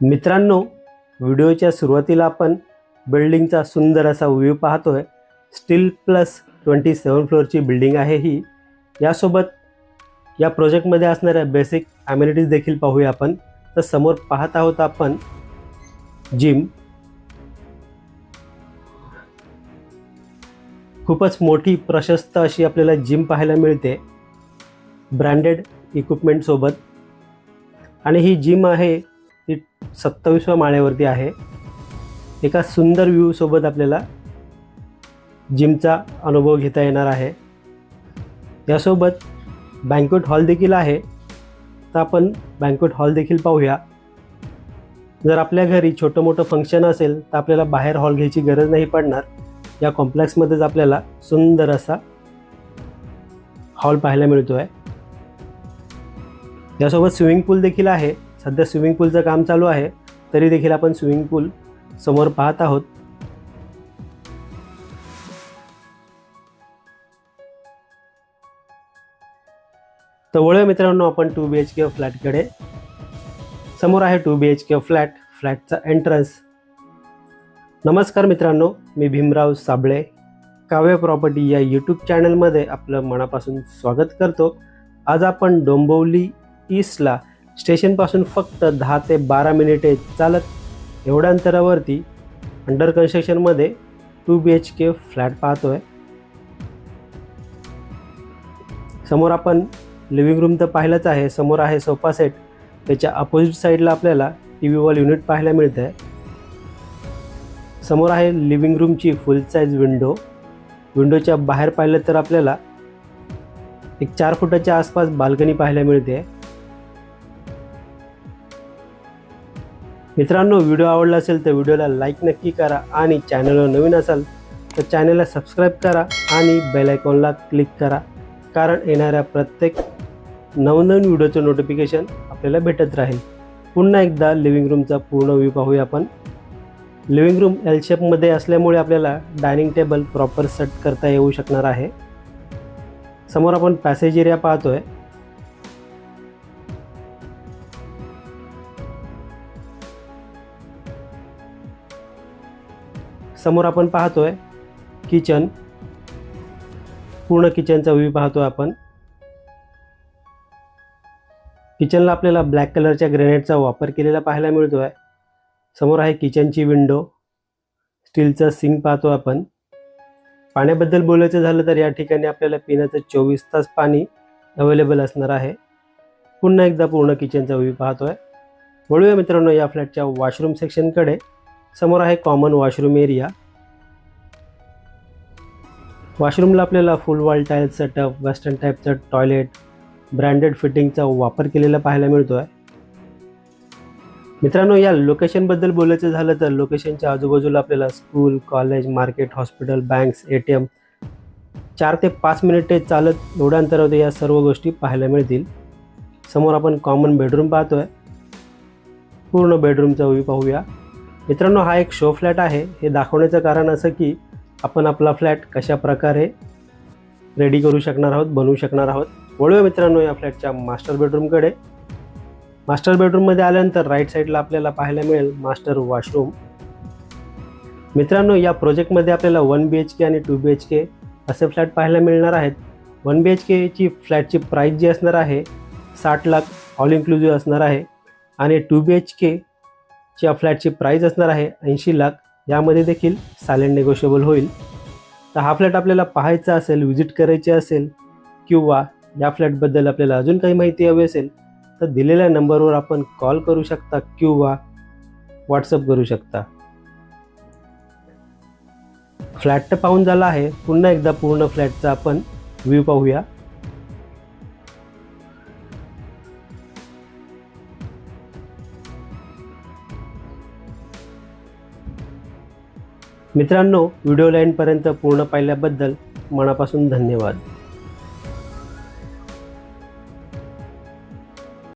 मित्रांनो व्हिडिओच्या सुरुवातीला आपण बिल्डिंगचा सुंदर असा व्ह्यू पाहतोय. स्टील प्लस ट्वेंटी सेवन फ्लोअरची बिल्डिंग आहे ही. यासोबत या प्रोजेक्टमध्ये असणाऱ्या बेसिक ॲम्युनिटीज देखील पाहूया आपण. तर समोर पाहत आहोत आपण जिम खूपच मोठी प्रशस्त अशी आपल्याला जिम पाहायला मिळते. ब्रँडेड इक्विपमेंटसोबत आणि ही जिम आहे ती सत्तावीसव्या माळ्यावरती आहे. एका सुंदर व्ह्यूसोबत आपल्याला जिमचा अनुभव घेता येणार आहे. यासोबत बँकवेट हॉल देखील आहे. तर आपण बँकवेट हॉल देखील पाहूया. जर आपल्या घरी छोटं मोठं फंक्शन असेल तर आपल्याला बाहेर हॉल घ्यायची गरज नाही पडणार. या कॉम्प्लेक्समध्येच आपल्याला सुंदर असा हॉल पाहायला मिळतो आहे यासोबत स्विमिंग पूल देखील आहे. सध्या स्विमिंग पूलचं काम चालू आहे तरी देखील आपण स्विमिंग पूल समोर पाहत आहोत. तर वळूया मित्रांनो आपण टू बी एच के फ्लॅटकडे. समोर आहे two B H K flat फ्लॅटचा entrance नमस्कार मित्रांनो मी भीमराव साबळे काव्य प्रॉपर्टी या यूट्यूब चॅनलमध्ये आपलं मनापासून स्वागत करतो. आज आपण डोंबिवली ईस्टला स्टेशनपासून फक्त दहा ते बारा मिनिटे चालत एवढ्या अंतरावरती under कन्स्ट्रक्शनमध्ये two B H K flat पाहतो आहे समोर आपण लिव्हिंग रूम तर पाहिलंच आहे. समोर आहे सोफा सेट त्याच्या अपोजिट साईडला आपल्याला टी व्ही वॉल युनिट पाहायला मिळतं आहे समोर आहे लिव्हिंग रूमची फुल साईज विंडो विंडोच्या बाहेर पाहिलं तर आपल्याला एक चार फुटाच्या आसपास बाल्कनी पाहायला मिळते. मित्रांनो व्हिडिओ आवडला असेल तर व्हिडिओला लाईक नक्की करा आणि चॅनलवर नवीन असाल तर चॅनलला सबस्क्राईब करा आणि बेलायकॉनला क्लिक करा. कारण येणाऱ्या प्रत्येक नवनवीन व्हिडिओचं नोटिफिकेशन आपल्याला भेटत राहील. पुन्हा एकदा लिव्हिंग रूमचा पूर्ण व्ह्यू पाहूया आपण. लिव्हिंग रूम एल शेपमध्ये असल्यामुळे आपल्याला डायनिंग टेबल प्रॉपर सेट करता येऊ शकणार आहे. समोर आपण पॅसेज एरिया आहे समोर आपण पाहतोय किचन. पूर्ण किचनचा व्ह्यू पाहतोय आपण. किचनला आपल्याला ब्लॅक कलरच्या ग्रेनेटचा वापर केलेला पाहायला मिळतो आहे समोर आहे किचनची विंडो स्टीलचा सिंक पाहतो आपण. पाण्याबद्दल बोलायचं झालं तर या ठिकाणी आपल्याला पिण्याचं चोवीस तास पाणी अवेलेबल असणार आहे. पुन्हा एकदा पूर्ण किचनचा व्ह्यू पाहतोय. वळूया मित्रांनो या फ्लॅटच्या वॉशरूम सेक्शनकडे समोर आहे कॉमन वॉशरूम एरिया वॉशरूमला आपल्याला full wall tile setup western टाईपचं टॉयलेट ब्रँडेड फिटिंगचा वापर केलेला पाहायला मिळतो आहे मित्रांनो या लोकेशनबद्दल बोलायचं झालं तर लोकेशनच्या आजूबाजूला आपल्याला school college market hospital banks A T M चार ते पाच मिनिटे चालत एवढ्या अंतरावर या सर्व गोष्टी पाहायला मिळतील. समोर आपण कॉमन बेडरूम पाहतोय. पूर्ण बेडरूमचा व्ह्यू पाहूया. मित्रांनो हा एक शो फ्लॅट आहे. हे दाखवण्याचं कारण असं की आपण आपला फ्लॅट कशा प्रकारे रेडी करू शकणार आहोत बनवू शकणार आहोत. वळूया मित्रांनो या फ्लॅटच्या मास्टर बेडरूमकडे मास्टर बेडरूममध्ये आल्यानंतर राईट साईडला आपल्याला पाहायला मिळेल मास्टर वॉशरूम मित्रांनो या प्रोजेक्टमध्ये आपल्याला वन बी एच के आणि टू बी एच के असे फ्लॅट पाहायला मिळणार आहेत. वन बी एच केची फ्लॅटची प्राईस जी असणार आहे साठ लाख ऑल इन्क्लुझिव्ह असणार आहे. आणि टू बी एच के या फ्लॅटची प्राईस असणार आहे ऐंशी लाख. यामध्ये देखील सायलेंट नेगोशिएबल होईल. तर हा फ्लॅट आपल्याला पाहायचा असेल व्हिजिट करायची असेल किंवा या फ्लॅटबद्दल आपल्याला अजून काही माहिती हवी असेल तर दिलेल्या नंबरवर आपण कॉल करू शकता किंवा व्हॉट्सअप करू शकता. फ्लॅट तर पाहून झाला आहे. पुन्हा एकदा पूर्ण फ्लॅटचा आपण व्ह्यू पाहूया. मित्रांनो व्हिडिओ लाईनपर्यंत पूर्ण पाहिल्याबद्दल मनापासून धन्यवाद.